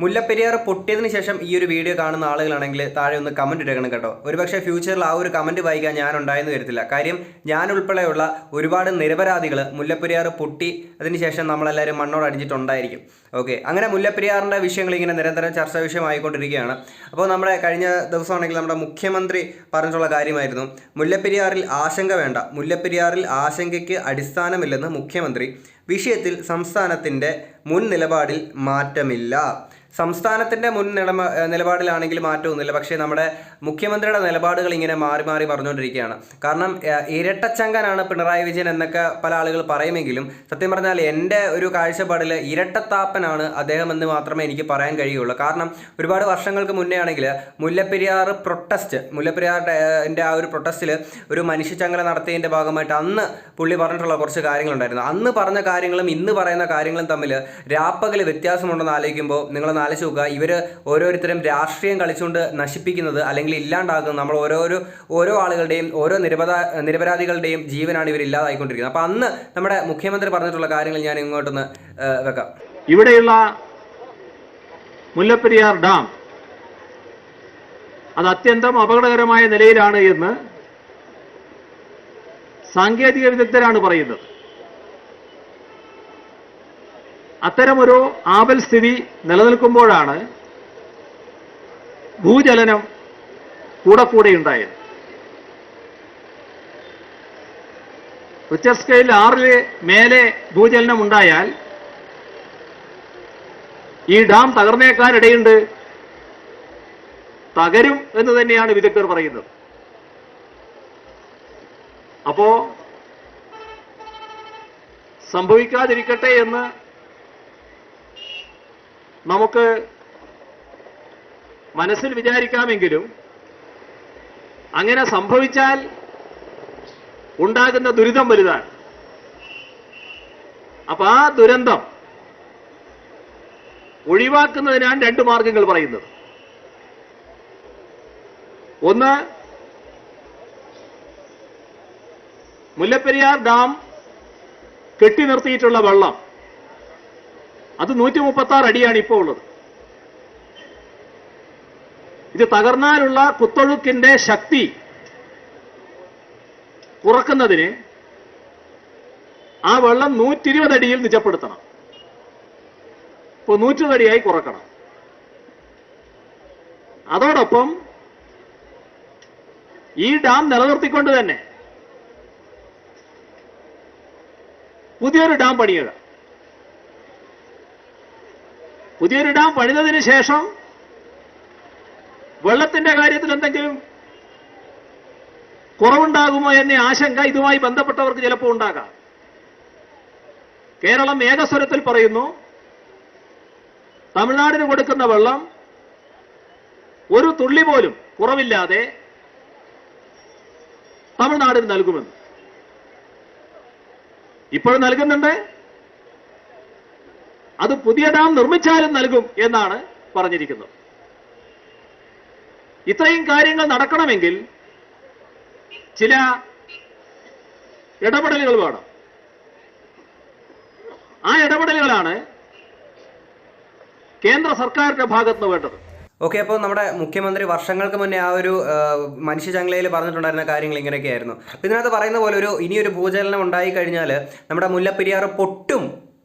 മുല്ലപ്പെരിയാർ പൊട്ടിയതിന് ശേഷം ഈ ഒരു വീഡിയോ കാണുന്ന ആളുകളാണെങ്കിൽ താഴെ ഒന്ന് കമന്റ് ഇടണം കേട്ടോ. ഒരുപക്ഷെ ഫ്യൂച്ചറിൽ ആ ഒരു കമന്റ് വായിക്കാൻ ഞാൻ ഉണ്ടായെന്ന് വരത്തില്ല കാര്യം ഞാൻ ഉൾപ്പെടെയുള്ള ഒരുപാട് നിരപരാധികൾ മുല്ലപ്പെരിയാർ പൊട്ടി അതിനുശേഷം നമ്മളെല്ലാവരും മണ്ണോട് അടിച്ചിട്ടുണ്ടായിരിക്കും ഓക്കെ അങ്ങനെ മുല്ലപ്പെരിയാറിന്റെ വിഷയങ്ങൾ ഇങ്ങനെ നിരന്തരം ചർച്ചാ വിഷയമായിക്കൊണ്ടിരിക്കുകയാണ്. അപ്പോൾ നമ്മുടെ കഴിഞ്ഞ ദിവസമാണെങ്കിൽ നമ്മുടെ മുഖ്യമന്ത്രി പറഞ്ഞിട്ടുള്ള കാര്യമായിരുന്നു. മുല്ലപ്പെരിയാറിൽ ആശങ്ക വേണ്ട. മുല്ലപ്പെരിയാറിൽ ആശങ്കയ്ക്ക് അടിസ്ഥാനമില്ലെന്ന് മുഖ്യമന്ത്രി. വിഷയത്തിൽ സംസ്ഥാനത്തിന്റെ മുൻ നിലപാടിൽ മാറ്റമില്ല. സംസ്ഥാനത്തിന്റെ മുൻ നിലമ നിലപാടിലാണെങ്കിൽ മാറ്റമൊന്നുമില്ല. പക്ഷേ നമ്മുടെ മുഖ്യമന്ത്രിയുടെ നിലപാടുകൾ ഇങ്ങനെ മാറി മാറി പറഞ്ഞുകൊണ്ടിരിക്കുകയാണ് കാരണം ഇരട്ടച്ചങ്കനാണ് പിണറായി വിജയൻ എന്നൊക്കെ പല ആളുകൾ പറയുമെങ്കിലും സത്യം പറഞ്ഞാൽ എന്റെ ഒരു കാഴ്ചപ്പാടിൽ ഇരട്ടത്താപ്പനാണ് അദ്ദേഹം എന്ന് മാത്രമേ എനിക്ക് പറയാൻ കഴിയുള്ളൂ. കാരണം ഒരുപാട് വർഷങ്ങൾക്ക് മുന്നേ ആണെങ്കിൽ മുല്ലപ്പെരിയാർ പ്രൊട്ടസ്റ്റ് മുല്ലപ്പെരിയാറിന്റെ ആ ഒരു പ്രൊട്ടസ്റ്റിൽ ഒരു മനുഷ്യച്ചങ്ങല നടത്തിയതിന്റെ ഭാഗമായിട്ട് അന്ന് പുള്ളി പറഞ്ഞിട്ടുള്ള കുറച്ച് കാര്യങ്ങളുണ്ടായിരുന്നു. അന്ന് പറഞ്ഞ കാര്യങ്ങളും ഇന്ന് പറയുന്ന കാര്യങ്ങളും തമ്മിൽ രാപ്പകൽ വ്യത്യാസമുണ്ടെന്ന് ആലോചിക്കുമ്പോൾ നിങ്ങളൊന്ന് ആലോചിച്ച് നോക്കുക ഇവർ ഓരോരുത്തരും രാഷ്ട്രീയം കളിച്ചുകൊണ്ട് നശിപ്പിക്കുന്നത് അല്ലെങ്കിൽ ഇല്ലാണ്ടാക്കുന്നത് നമ്മൾ ഓരോരോ ഓരോ ആളുകളുടെയും ഓരോ നിരപരാ നിരപരാധികളുടെയും ജീവനാണ് ഇവർ ഇല്ലാതായിക്കൊണ്ടിരിക്കുന്നത്. അന്ന് നമ്മുടെ മുഖ്യമന്ത്രി പറഞ്ഞിട്ടുള്ള കാര്യങ്ങൾ ഞാൻ ഇങ്ങോട്ടൊന്ന് വെക്കാം. ഇവിടെയുള്ള മുല്ലപ്പെരിയാർ ഡാം അത് അത്യന്തം അപകടകരമായ നിലയിലാണ് എന്ന് സാങ്കേതിക വിദഗ്ധരാണ് പറയുന്നത്. അത്തരമൊരു ആപൽ സ്ഥിതി നിലനിൽക്കുമ്പോഴാണ് ഭൂചലനം കൂടെ കൂടെ ഉണ്ടായത്. റിച്ചർ സ്കെയിൽ ആറിൽ മേലെ ഭൂചലനം ഉണ്ടായാൽ ഈ ഡാം തകർന്നേക്കാനിടയുണ്ട്. തകരും എന്ന് തന്നെയാണ് വിദഗ്ധർ പറയുന്നത്. അപ്പോ സംഭവിക്കാതിരിക്കട്ടെ എന്ന് നമുക്ക് മനസ്സിൽ വിചാരിക്കാമെങ്കിലും അങ്ങനെ സംഭവിച്ചാൽ ഉണ്ടാകുന്ന ദുരിതം വലുതാണ്. അപ്പൊ ആ ദുരന്തം ഒഴിവാക്കുന്നതിനാണ് രണ്ട് മാർഗങ്ങൾ പറയുന്നത്. ഒന്ന് മുല്ലപ്പെരിയാർ ഡാം കെട്ടി നിർത്തിയിട്ടുള്ള വെള്ളം. അത് നൂറ്റി മുപ്പത്തി ആറ് അടിയാണ് ഇപ്പോൾ ഉള്ളത്. ഇത് തകർന്നാലുള്ള കുത്തൊഴുക്കിന്റെ ശക്തി കുറക്കുന്നതിന് ആ വെള്ളം നൂറ്റിരുപത് അടിയിൽ നിജപ്പെടുത്തണം. ഇപ്പോൾ നൂറ്റതടിയായി കുറക്കണം. അതോടൊപ്പം ഈ ഡാം നിലനിർത്തിക്കൊണ്ട് തന്നെ പുതിയൊരു ഡാം പണിയുക. പുതിയൊരു ഡാം പണിതതിന് ശേഷം വെള്ളത്തിന്റെ കാര്യത്തിൽ എന്തെങ്കിലും കുറവുണ്ടാകുമോ എന്ന ആശങ്ക ഇതുമായി ബന്ധപ്പെട്ടവർക്ക് ചിലപ്പോൾ ഉണ്ടാകാം. കേരളം ഏകസ്വരത്തിൽ പറയുന്നു തമിഴ്നാടിന് കൊടുക്കുന്ന വെള്ളം ഒരു തുള്ളി പോലും കുറവില്ലാതെ തമിഴ്നാടിന് നൽകുമെന്ന്. ഇപ്പോഴും നൽകുന്നുണ്ട്. അത് പുതിയ ഡാം നിർമ്മിച്ചാലും നൽകും എന്നാണ് പറഞ്ഞിരിക്കുന്നത്. ഇത്രയും കാര്യങ്ങൾ നടക്കണമെങ്കിൽ ചില ഇടപെടലുകൾ വേണം. ആ ഇടപെടലുകളാണ് കേന്ദ്ര സർക്കാരിന്റെ ഭാഗത്തുനിന്ന് വേണ്ടത്. ഓക്കെ അപ്പോൾ നമ്മുടെ മുഖ്യമന്ത്രി വർഷങ്ങൾക്ക് മുന്നേ ആ ഒരു മനുഷ്യ മനുഷ്യചങ്ങലയിൽ പറഞ്ഞിട്ടുണ്ടായിരുന്ന കാര്യങ്ങൾ ഇങ്ങനെയൊക്കെയായിരുന്നു. ഇതിനകത്ത് പറയുന്ന പോലെ ഒരു ഇനിയൊരു ഭൂചലനം ഉണ്ടായി കഴിഞ്ഞാൽ നമ്മുടെ മുല്ലപ്പെരിയാർ പൊട്ടും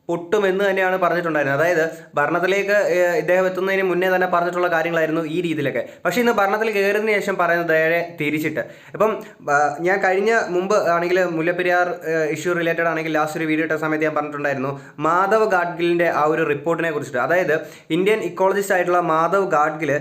പൊട്ടും എന്ന് തന്നെയാണ് പറഞ്ഞിട്ടുണ്ടായിരുന്നത്. അതായത് ഭരണത്തിലേക്ക് ഇദ്ദേഹം എത്തുന്നതിന് മുന്നേ തന്നെ പറഞ്ഞിട്ടുള്ള കാര്യങ്ങളായിരുന്നു ഈ രീതിയിലൊക്കെ. പക്ഷേ ഇന്ന് ഭരണത്തിൽ കയറിയതിനു ശേഷം പറയുന്നത് നേരെ തിരിച്ചിട്ട്. ഇപ്പം ഞാൻ കഴിഞ്ഞ മുമ്പ് ആണെങ്കിൽ മുല്ലപ്പെരിയാർ ഇഷ്യൂ റിലേറ്റഡ് ആണെങ്കിൽ ലാസ്റ്റ് ഒരു വീഡിയോ ഇട്ട സമയത്ത് ഞാൻ പറഞ്ഞിട്ടുണ്ടായിരുന്നു മാധവ് ഗാഡ്ഗിലിന്റെ ആ ഒരു റിപ്പോർട്ടിനെ കുറിച്ചിട്ട്. അതായത് ഇന്ത്യൻ ഇക്കോളജിസ്റ്റ് ആയിട്ടുള്ള മാധവ് ഗാഡ്ഗിൽ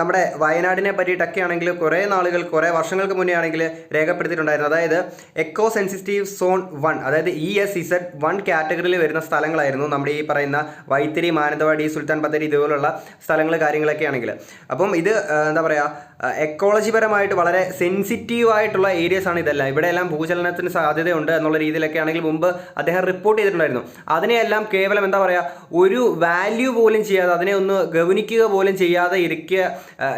നമ്മുടെ വയനാടിനെ പറ്റിയിട്ടൊക്കെ ആണെങ്കിൽ കുറേ നാളുകൾ കുറേ വർഷങ്ങൾക്ക് മുന്നേ ആണെങ്കിൽ രേഖപ്പെടുത്തിയിട്ടുണ്ടായിരുന്നു. അതായത് എക്കോ സെൻസിറ്റീവ് സോൺ വൺ അതായത് ഇ എസ് ഇസഡ് വൺ കാറ്റഗറിയിൽ വരുന്ന സ്ഥലങ്ങളായിരുന്നു നമ്മുടെ ഈ പറയുന്ന വൈത്തിരി മാനന്തവാടി സുൽത്താൻ ബത്തേരി ഇതുപോലുള്ള സ്ഥലങ്ങൾ കാര്യങ്ങളൊക്കെ ആണെങ്കിൽ. അപ്പം ഇത് എന്താ പറയുക എക്കോളജിപരമായിട്ട് വളരെ സെൻസിറ്റീവ് ആയിട്ടുള്ള ഏരിയസ് ആണ് ഇതെല്ലാം. ഇവിടെയെല്ലാം ഭൂചലനത്തിന് സാധ്യതയുണ്ട് എന്നുള്ള രീതിയിലൊക്കെ ആണെങ്കിൽ മുമ്പ് അദ്ദേഹം റിപ്പോർട്ട് ചെയ്തിട്ടുണ്ടായിരുന്നു. അതിനെയെല്ലാം കേവലം എന്താ പറയുക ഒരു വാല്യൂ പോലും ചെയ്യാതെ അതിനെ ഒന്ന് ഗവനിക്കുക പോലും ചെയ്യാതെ ഇരിക്കുക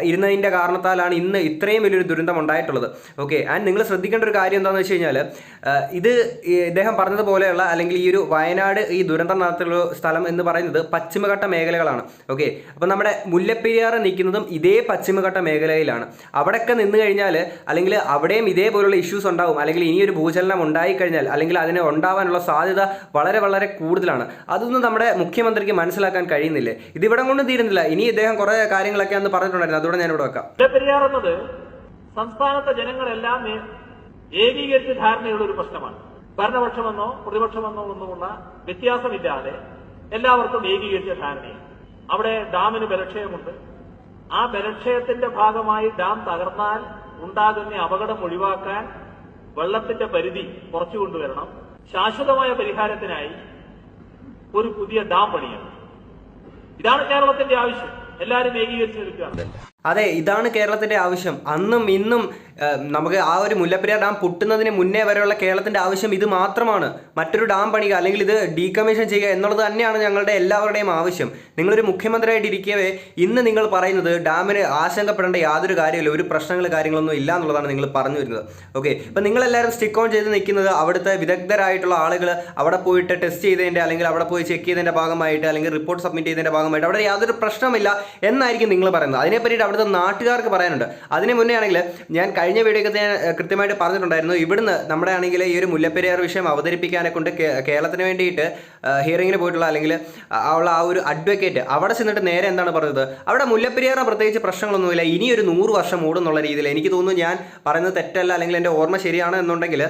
ഇരുന്നതിന്റെ കാരണത്താലാണ് ഇന്ന് ഇത്രയും വലിയൊരു ദുരന്തം ഉണ്ടായിട്ടുള്ളത്. ഓക്കെ ആൻഡ് നിങ്ങൾ ശ്രദ്ധിക്കേണ്ട ഒരു കാര്യം എന്താണെന്ന് വെച്ച് കഴിഞ്ഞാൽ ഇത് ഇദ്ദേഹം പറഞ്ഞതുപോലെയുള്ള അല്ലെങ്കിൽ ഈ ഒരു വയനാട് ഈ ദുരന്തം നടത്തിയുള്ള സ്ഥലം എന്ന് പറയുന്നത് പശ്ചിമഘട്ട മേഖലകളാണ്. ഓക്കെ അപ്പോൾ നമ്മുടെ മുല്ലപ്പെരിയാർ നിൽക്കുന്നതും ഇതേ പശ്ചിമഘട്ട മേഖലയിലാണ്. അവിടെയൊക്കെ നിന്ന് കഴിഞ്ഞാൽ അല്ലെങ്കിൽ അവിടെയും ഇതേപോലുള്ള ഇഷ്യൂസ് ഉണ്ടാവും. അല്ലെങ്കിൽ ഇനിയൊരു ഭൂചലനം ഉണ്ടായിക്കഴിഞ്ഞാൽ അല്ലെങ്കിൽ അതിന് ഉണ്ടാവാനുള്ള സാധ്യത വളരെ വളരെ കൂടുതലാണ്. അതൊന്നും നമ്മുടെ മുഖ്യമന്ത്രിക്ക് മനസ്സിലാക്കാൻ കഴിയുന്നില്ലേ? ഇതിവിടം കൊണ്ട് തീരുന്നില്ല. ഇനി ഇദ്ദേഹം കുറേ കാര്യങ്ങളൊക്കെ അന്ന് പറഞ്ഞിട്ടുണ്ടായിരുന്നു. അതുകൂടെ ഞാനിവിടെ വെക്കാം. സംസ്ഥാനത്തെ ജനങ്ങളെല്ലാം ഏകീകരിച്ച ധാരണയുള്ള ഒരു പ്രശ്നമാണ്. ഭരണപക്ഷമെന്നോ പ്രതിപക്ഷമെന്നോ ഒന്നുമുള്ള വ്യത്യാസമില്ലാതെ എല്ലാവർക്കും ഏകീകരിച്ച ധാരണയാണ്. അവിടെ ഡാമിന് ബലക്ഷയമുണ്ട്. ആ ബലക്ഷയത്തിന്റെ ഭാഗമായി ഡാം തകർന്നാൽ ഉണ്ടാകുന്ന അപകടം ഒഴിവാക്കാൻ വെള്ളത്തിന്റെ പരിധി കുറച്ചു കൊണ്ടുവരണം. ശാശ്വതമായ പരിഹാരത്തിനായി ഒരു പുതിയ ഡാം പണിയണം. ഇതാണ് കേരളത്തിന്റെ ആവശ്യം. എല്ലാവരും ഏകീകരിച്ച് അതെ ഇതാണ് കേരളത്തിന്റെ ആവശ്യം. അന്നും ഇന്നും നമുക്ക് ആ ഒരു മുല്ലപ്പെരിയാർ ഡാം പൊട്ടുന്നതിന് മുന്നേ വരെയുള്ള കേരളത്തിന്റെ ആവശ്യം ഇത് മാത്രമാണ്. മറ്റൊരു ഡാം പണിക അല്ലെങ്കിൽ ഇത് ഡീകമ്മീഷൻ ചെയ്യുക എന്നുള്ളത് തന്നെയാണ് ഞങ്ങളുടെ എല്ലാവരുടെയും ആവശ്യം. നിങ്ങളൊരു മുഖ്യമന്ത്രിയായിട്ട് ഇരിക്കവേ ഇന്ന് നിങ്ങൾ പറയുന്നത് ഡാമിന് ആശങ്കപ്പെടേണ്ട യാതൊരു കാര്യമില്ല ഒരു പ്രശ്നങ്ങൾ കാര്യങ്ങളൊന്നും ഇല്ല എന്നുള്ളതാണ് നിങ്ങൾ പറഞ്ഞു വരുന്നത്. ഓക്കെ ഇപ്പം നിങ്ങളെല്ലാവരും സ്റ്റിക്ക് ഓൺ ചെയ്ത് നിൽക്കുന്നത് അവിടുത്തെ വിദഗ്ധരായിട്ടുള്ള ആളുകൾ അവിടെ പോയിട്ട് ടെസ്റ്റ് ചെയ്തതിന്റെ അല്ലെങ്കിൽ അവിടെ പോയി ചെക്ക് ചെയ്തതിന്റെ ഭാഗമായിട്ട് അല്ലെങ്കിൽ റിപ്പോർട്ട് സബ്മിറ്റ് ചെയ്തതിന്റെ ഭാഗമായിട്ട് അവിടെ യാതൊരു പ്രശ്നമില്ല എന്നായിരിക്കും നിങ്ങൾ പറയുന്നത്. അതിനെപ്പറ്റിയിട്ട് അവിടുത്തെ നാട്ടുകാർക്ക് പറയാനുണ്ട്. അതിന് മുന്നേ ആണെങ്കിൽ ഞാൻ കഴിഞ്ഞ വീഡിയോക്ക് ഞാൻ കൃത്യമായിട്ട് പറഞ്ഞിട്ടുണ്ടായിരുന്നു. ഇവിടുന്ന് നമ്മുടെ ആണെങ്കിൽ ഈ ഒരു മുല്ലപ്പെരിയാർ വിഷയം അവതരിപ്പിക്കാനെ കൊണ്ട് കേരളത്തിന് വേണ്ടിയിട്ട് ഹിയറിങ്ങിന് പോയിട്ടുള്ള അല്ലെങ്കിൽ ഉള്ള ആ ഒരു അഡ്വക്കേറ്റ് അവിടെ ചെന്നിട്ട് നേരെ എന്താണ് പറഞ്ഞത്? അവിടെ മുല്ലപ്പെരിയാറ പ്രത്യേകിച്ച് പ്രശ്നങ്ങളൊന്നുമില്ല. ഇനി ഒരു നൂറ് വർഷം മൂടുന്നുള്ള രീതിയിൽ എനിക്ക് തോന്നുന്നു ഞാൻ പറയുന്നത് തെറ്റല്ല അല്ലെങ്കിൽ എന്റെ ഓർമ്മ ശരിയാണ് എന്നുണ്ടെങ്കിൽ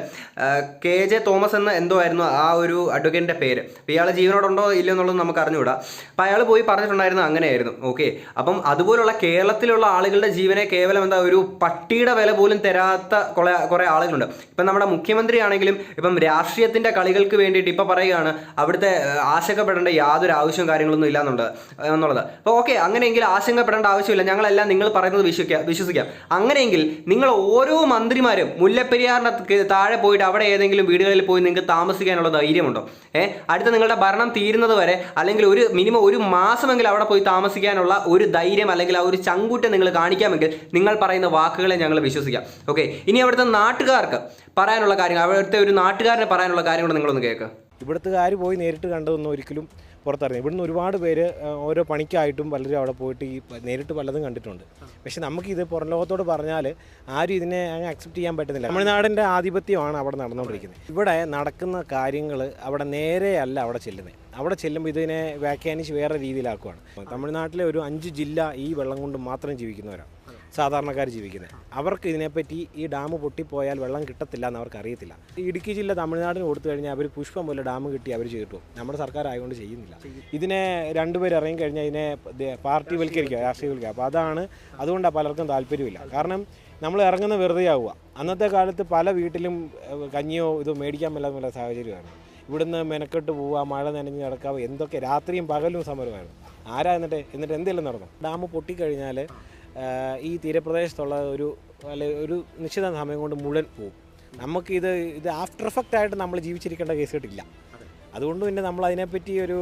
കെ ജെ തോമസ് എന്ന് എന്തോ ആയിരുന്നു ആ ഒരു അഡ്വക്കേറ്റിന്റെ പേര്. അപ്പോൾ ഇയാൾ ജീവനോടുണ്ടോ ഇല്ലയോ എന്നുള്ളത് നമുക്ക് അറിഞ്ഞുകൂടാ. അപ്പോൾ അയാൾ പോയി പറഞ്ഞിട്ടുണ്ടായിരുന്നു അങ്ങനെയായിരുന്നു. ഓക്കെ. അപ്പം അതുപോലുള്ള കേരളത്തിലുള്ള ആളുകളുടെ ജീവനെ കേവലം എന്താ ഒരു പട്ടിയുടെ വില പോലും തരാത്ത കുറെ കുറേ ആളുകളുണ്ട്. ഇപ്പം നമ്മുടെ മുഖ്യമന്ത്രിയാണെങ്കിലും ഇപ്പം രാഷ്ട്രീയത്തിന്റെ കളികൾക്ക് വേണ്ടിയിട്ട് ഇപ്പം പറയുകയാണ് അവിടുത്തെ ആശങ്കപ്പെടേണ്ട യാതൊരു ആവശ്യവും കാര്യങ്ങളൊന്നും ഇല്ല എന്നുള്ളത്. അപ്പോൾ ഓക്കെ അങ്ങനെയെങ്കിൽ ആശങ്കപ്പെടേണ്ട ആവശ്യമില്ല. ഞങ്ങളെല്ലാം നിങ്ങൾ പറയുന്നത് വിശ്വസിക്കാം വിശ്വസിക്കാം. അങ്ങനെയെങ്കിൽ നിങ്ങൾ ഓരോ മന്ത്രിമാരും മുല്ലപ്പെരിയാറിന്റെ താഴെ പോയിട്ട് അവിടെ ഏതെങ്കിലും വീടുകളിൽ പോയി നിങ്ങൾക്ക് താമസിക്കാനുള്ള ധൈര്യമുണ്ടോ? ഏഹ് അടുത്ത നിങ്ങളുടെ ഭരണം തീരുന്നത് വരെ അല്ലെങ്കിൽ ഒരു മിനിമം ഒരു മാസമെങ്കിലും അവിടെ പോയി താമസിക്കാനുള്ള ഒരു ധൈര്യം അല്ലെങ്കിൽ ആ ഒരു ചങ്കൂറ്റം നിങ്ങൾ കാണിക്കാമെങ്കിൽ നിങ്ങൾ പറയുന്ന വാക്കുകളെ ഞങ്ങൾ വിശ്വസിക്കാം. ഓക്കെ ഇനി അവിടുത്തെ നാട്ടുകാർക്ക് പറയാനുള്ള കാര്യങ്ങൾ അവിടുത്തെ ഒരു നാട്ടുകാരന് പറയാനുള്ള കാര്യങ്ങൾ നിങ്ങളൊന്ന് കേൾക്കുക ഇവിടുത്തുകാർ പോയി നേരിട്ട് കണ്ടതൊന്നും ഒരിക്കലും പുറത്തറിഞ്ഞു ഇവിടുന്ന് ഒരുപാട് പേര് ഓരോ പണിക്കായിട്ടും പലരും അവിടെ പോയിട്ട് ഈ നേരിട്ട് പലതും കണ്ടിട്ടുണ്ട്. പക്ഷെ നമുക്കിത് പുറം ലോകത്തോട് പറഞ്ഞാൽ ആരും ഇതിനെ അങ്ങ് അക്സെപ്റ്റ് ചെയ്യാൻ പറ്റുന്നില്ല. തമിഴ്നാടിന്റെ ആധിപത്യമാണ് അവിടെ നടന്നുകൊണ്ടിരിക്കുന്നത്. ഇവിടെ നടക്കുന്ന കാര്യങ്ങൾ അവിടെ നേരെയല്ല അവിടെ ചെല്ലുന്നത് അവിടെ ചെല്ലുമ്പോൾ ഇതിനെ വ്യാഖ്യാനിച്ച് വേറെ രീതിയിലാക്കുവാണ്. തമിഴ്നാട്ടിലെ ഒരു അഞ്ച് ജില്ല ഈ വെള്ളം കൊണ്ട് മാത്രം ജീവിക്കുന്നവരാണ്. സാധാരണക്കാർ ജീവിക്കുന്നത്. അവർക്ക് ഇതിനെപ്പറ്റി ഈ ഡാം പൊട്ടിപ്പോയാൽ വെള്ളം കിട്ടത്തില്ല എന്ന് അവർക്ക് അറിയത്തില്ല. ഇടുക്കി ജില്ല തമിഴ്നാടിന് കൊടുത്തു കഴിഞ്ഞാൽ അവർ പുഷ്പം പോലെ ഡാം കിട്ടി അവർ ചെയ്തിട്ടു. നമ്മുടെ സർക്കാർ ആയതുകൊണ്ട് ചെയ്യുന്നില്ല. ഇതിനെ രണ്ടുപേർ ഇറങ്ങി കഴിഞ്ഞാൽ ഇതിനെ പാർട്ടി പാർട്ടിവൽക്കരിക്കുക രാഷ്ട്രീയവൽക്കരിക്കുക അപ്പോൾ അതാണ് അതുകൊണ്ടാണ് പലർക്കും താല്പര്യമില്ല. കാരണം നമ്മൾ ഇറങ്ങുന്ന വെറുതെ ആവുക അന്നത്തെ കാലത്ത് പല വീട്ടിലും കഞ്ഞിയോ ഇതോ മേടിക്കാൻ മേലാത്ത സാഹചര്യമാണ് ഇവിടുന്ന് മെനക്കെട്ട് പോവുക മഴ നനഞ്ഞ് നടക്കാവുക എന്തൊക്കെ രാത്രിയും പകലും സമരമാണ് ആരാ എന്നിട്ട് എന്നിട്ട് എന്തെങ്കിലും നടന്നു? ഡാം പൊട്ടിക്കഴിഞ്ഞാൽ ഈ തീരപ്രദേശത്തുള്ള ഒരു അല്ലെ ഒരു നിശ്ചിത സമയം കൊണ്ട് മുഴുവൻ പോകും നമുക്കിത് ഇത് ആഫ്റ്റർ എഫക്റ്റ് ആയിട്ട് നമ്മൾ ജീവിച്ചിരിക്കേണ്ട കേസ് കേട്ടില്ല അതുകൊണ്ട് പിന്നെ നമ്മൾ അതിനെപ്പറ്റി ഒരു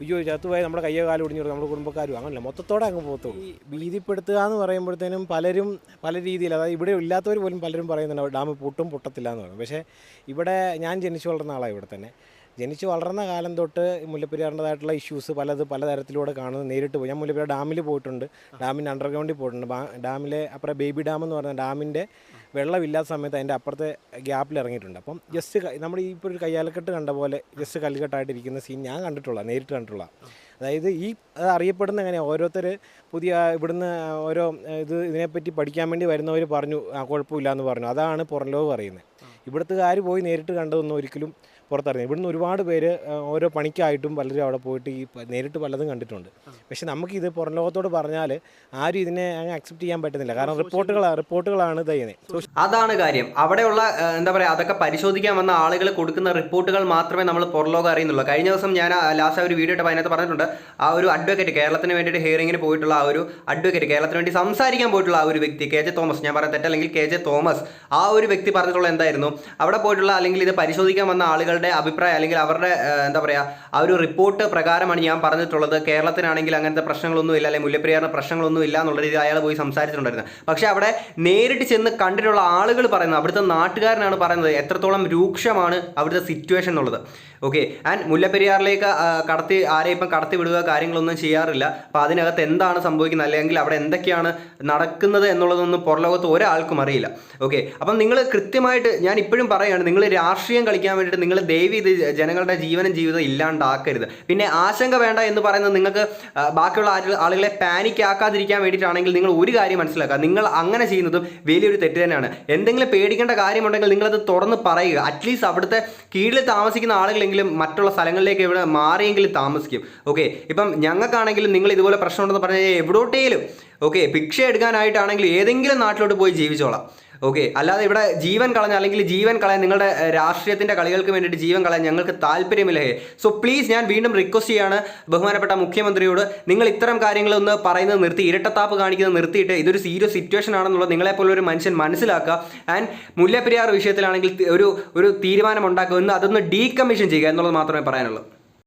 വിജയോ അയ്യോ ചത്തുപോയി നമ്മുടെ കയ്യോ കാലം ഒടിഞ്ഞു നമ്മുടെ കുടുംബക്കാരും അങ്ങനല്ല മൊത്തത്തോടെ അങ്ങ് പോകത്തുള്ളൂ. ഈ ഭീതിപ്പെടുത്തുക എന്ന് പറയുമ്പോഴത്തേനും പലരും പല രീതിയിൽ അതായത് ഇവിടെ ഇല്ലാത്തവർ പോലും പലരും പറയുന്നുണ്ട് ഡാം പൊട്ടും പൊട്ടത്തില്ല എന്ന് പറയും പക്ഷേ ഇവിടെ ഞാൻ ജനിച്ചു വളർന്ന ആളാണ് ഇവിടെ തന്നെ. ജനിച്ചു വളർന്ന കാലം തൊട്ട് മുല്ലപ്പെരിയാറിന്റെതായിട്ടുള്ള ഇഷ്യൂസ് പലത് പലതരത്തിലൂടെ കാണുന്നത് നേരിട്ട് പോയി. ഞാൻ മുല്ലപ്പെരിയാർ ഡാമിൽ പോയിട്ടുണ്ട്. ഡാമിന്റെ അണ്ടർഗ്രൗണ്ടിൽ പോയിട്ടുണ്ട്. ഡാമിലെ അപ്പുറം ബേബി ഡാം എന്ന് പറഞ്ഞ ഡാമിന്റെ വെള്ളമില്ലാത്ത സമയത്ത് അതിന്റെ അപ്പുറത്തെ ഗ്യാപ്പിൽ ഇറങ്ങിയിട്ടുണ്ട്. അപ്പം ജസ്റ്റ് നമ്മൾ ഇപ്പോൾ ഒരു കയ്യാലക്കെട്ട് കണ്ട പോലെ ജസ്റ്റ് കല്ലുകെട്ടായിട്ടിരിക്കുന്ന സീൻ ഞാൻ കണ്ടിട്ടുള്ള നേരിട്ട് കണ്ടിട്ടുള്ള. അതായത് ഈ അത് അറിയപ്പെടുന്ന എങ്ങനെയാണ് ഓരോരുത്തർ പുതിയ ഇവിടുന്ന് ഓരോ ഇത് ഇതിനെപ്പറ്റി പഠിക്കാൻ വേണ്ടി വരുന്നവർ പറഞ്ഞു ആ കുഴപ്പമില്ല എന്ന് പറഞ്ഞു. അതാണ് പുറം ലോകം അറിയുന്നത് ഇവിടുത്തുകാർ പോയി നേരിട്ട് കണ്ടതൊന്നും ഒരിക്കലും പുറത്തറിഞ്ഞു ഇവിടുന്ന് ഒരുപാട് പേര് ഓരോ പണിക്കായിട്ടും പലരും അവിടെ പോയിട്ട് ഈ നേരിട്ട് പലതും കണ്ടിട്ടുണ്ട്. പക്ഷെ നമുക്കിത് പുറം ലോകത്തോട് പറഞ്ഞാൽ ആരും ഇതിനെ അക്സെപ്റ്റ് ചെയ്യാൻ പറ്റുന്നില്ല. കാരണം റിപ്പോർട്ടുകൾ റിപ്പോർട്ടുകളാണ് ഇത് ചെയ്യുന്നത്. അതാണ് കാര്യം. അവിടെയുള്ള എന്താ പറയുക അതൊക്കെ പരിശോധിക്കാൻ വന്ന ആളുകൾ കൊടുക്കുന്ന റിപ്പോർട്ടുകൾ മാത്രമേ നമ്മൾ പുറലോകം അറിയുന്നുള്ളൂ. കഴിഞ്ഞ ദിവസം ഞാൻ ലാസ്റ്റ് ആ ഒരു വീഡിയോ ഇട്ടപ്പോൾ അതിനകത്ത് പറഞ്ഞിട്ടുണ്ട് ആ ഒരു അഡ്വക്കേറ്റ് കേരളത്തിന് വേണ്ടിയിട്ട് ഹിയറിങ്ങിന് പോയിട്ടുള്ള ആ ഒരു അഡ്വക്കേറ്റ് കേരളത്തിന് വേണ്ടി സംസാരിക്കാൻ പോയിട്ടുള്ള ആ ഒരു വ്യക്തി കെ. ജെ. തോമസ്. ഞാൻ പറയാൻ തെറ്റല്ലെങ്കിൽ കെ. ജെ. തോമസ് ആ ഒരു വ്യക്തി പറഞ്ഞിട്ടുള്ള എന്തായിരുന്നു? അവിടെ പോയിട്ടുള്ള അല്ലെങ്കിൽ ഇത് പരിശോധിക്കാൻ വന്ന ആളുകളുടെ അഭിപ്രായം അല്ലെങ്കിൽ അവരുടെ എന്താ പറയുക ആ ഒരു റിപ്പോർട്ട് പ്രകാരമാണ് ഞാൻ പറഞ്ഞിട്ടുള്ളത്. കേരളത്തിനാണെങ്കിൽ അങ്ങനത്തെ പ്രശ്നങ്ങളൊന്നും ഇല്ല അല്ലെങ്കിൽ മുല്ലപ്പെരിയാറിന് പ്രശ്നങ്ങളൊന്നും ഇല്ല എന്നുള്ള രീതിയിൽ അയാൾ പോയി സംസാരിച്ചിട്ടുണ്ടായിരുന്നു. പക്ഷേ അവിടെ നേരിട്ട് ചെന്ന് കണ്ടിട്ടുള്ള ആളുകൾ പറയുന്നത് അവിടുത്തെ നാട്ടുകാരനാണ് പറയുന്നത് എത്രത്തോളം രൂക്ഷമാണ് അവിടുത്തെ സിറ്റുവേഷൻ എന്നുള്ളത്. ഓക്കെ ആൻഡ് മുല്ലപ്പെരിയാറിലേക്ക് കടത്തി ആരെയും ഇപ്പം കടത്തി വിടുക കാര്യങ്ങളൊന്നും ചെയ്യാറില്ല. അപ്പം അതിനകത്ത് എന്താണ് സംഭവിക്കുന്നത്? അല്ലെങ്കിൽ അവിടെ എന്തൊക്കെയാണ് നടക്കുന്നത് എന്നുള്ളതൊന്നും പുറലോകത്ത് ഒരാൾക്കും അറിയില്ല. ഓക്കെ അപ്പം നിങ്ങൾ കൃത്യമായിട്ട് ഞാൻ ഇപ്പോഴും പറയുകയാണ് നിങ്ങൾ രാഷ്ട്രീയം കളിക്കാൻ വേണ്ടിയിട്ട് നിങ്ങൾ ഇത് ജനങ്ങളുടെ ജീവനും ജീവിതം ഇല്ലാണ്ടാക്കരുത്. പിന്നെ ആശങ്ക വേണ്ട എന്ന് പറയുന്നത് നിങ്ങൾക്ക് ബാക്കിയുള്ള ആളുകളെ പാനിക് ആക്കാതിരിക്കാൻ വേണ്ടിയിട്ടാണെങ്കിൽ നിങ്ങൾ ഒരു കാര്യം മനസ്സിലാക്കുക. നിങ്ങൾ അങ്ങനെ ചെയ്യുന്നതും വലിയൊരു തെറ്റ് തന്നെയാണ്. എന്തെങ്കിലും പേടിക്കേണ്ട കാര്യമുണ്ടെങ്കിൽ നിങ്ങളത് തുറന്ന് പറയുക. അറ്റ്ലീസ്റ്റ് അവിടുത്തെ കീഴിൽ താമസിക്കുന്ന ആളുകളെങ്കിലും മറ്റുള്ള സ്ഥലങ്ങളിലേക്ക് ഇവിടെ മാറിയെങ്കിലും താമസിക്കും. ഓക്കെ ഇപ്പം ഞങ്ങൾക്കാണെങ്കിലും നിങ്ങൾ ഇതുപോലെ പ്രശ്നമുണ്ടെന്ന് പറഞ്ഞാൽ എവിടോട്ടേലും ഓക്കെ ഭിക്ഷ എടുക്കാനായിട്ടാണെങ്കിൽ ഏതെങ്കിലും നാട്ടിലോട്ട് പോയി ജീവിച്ചോളാം. ഓക്കെ അല്ലാതെ ഇവിടെ ജീവൻ കളഞ്ഞ അല്ലെങ്കിൽ ജീവൻ കളയാൻ നിങ്ങളുടെ രാഷ്ട്രീയത്തിന്റെ കളികൾക്ക് വേണ്ടിയിട്ട് ജീവൻ കളയാൻ ഞങ്ങൾക്ക് താല്പര്യമില്ല. ഹേ സോ പ്ലീസ് ഞാൻ വീണ്ടും റിക്വസ്റ്റ് ചെയ്യാണ് ബഹുമാനപ്പെട്ട മുഖ്യമന്ത്രിയോട് നിങ്ങൾ ഇത്തരം കാര്യങ്ങളൊന്ന് പറയുന്നത് നിർത്തി ഇരട്ടത്താപ്പ് കാണിക്കുന്നത് നിർത്തിയിട്ട് ഇതൊരു സീരിയസ് സിറ്റുവേഷൻ ആണെന്നുള്ളത് നിങ്ങളെപ്പോലെ ഒരു മനുഷ്യൻ മനസ്സിലാക്കുക. ആൻഡ് മുല്ലപ്പെരിയാർ വിഷയത്തിലാണെങ്കിൽ ഒരു ഒരു തീരുമാനം ഉണ്ടാക്കുക. ഒന്ന് അതൊന്ന് ഡീകമ്മീഷൻ ചെയ്യുക എന്നുള്ളത് മാത്രമേ പറയാനുള്ളൂ.